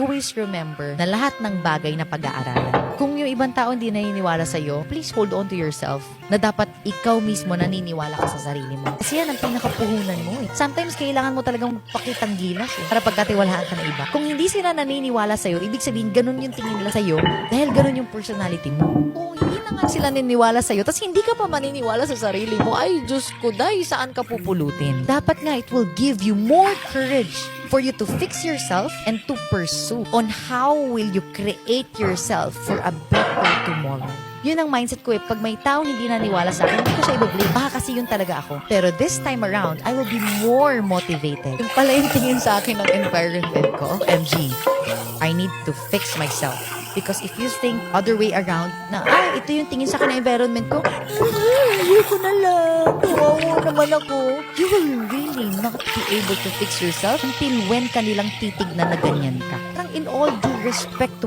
Always remember na lahat ng bagay na pag-aaralan. Kung yung ibang tao hindi naniniwala sa'yo, please hold on to yourself na dapat ikaw mismo naniniwala ka sa sarili mo. Kasi yan ang pinakapuhunan mo eh. Sometimes kailangan mo talagang pakitang gilas eh, para pagkatiwalaan ka ng iba. Kung hindi sila naniniwala sa'yo, ibig sabihin ganun yung tingin nila sa'yo dahil ganun yung personality mo. Kung hindi na nga sila naniniwala sa'yo, tapos hindi ka pa maniniwala sa sarili mo, ay Diyos ko, day, saan ka pupulutin? Dapat nga, it will give you more courage for you to fix yourself and to pursue on how will you create yourself for a better tomorrow. Yun ang mindset ko eh. Pag may taong hindi naniwala sa akin, hindi ko siya i-blame. Baka kasi yun talaga ako. Pero this time around, I will be more motivated. Yung pala yung tingin sa akin ng environment ko, MG, I need to fix myself. Because if you think other way around, na, ay, ito yung tingin sa akin environment ko, ayoko na lang, kawawa naman ako. You will really not be able to fix yourself until when kanilang titignan na ganyan ka. Parang in all due respect to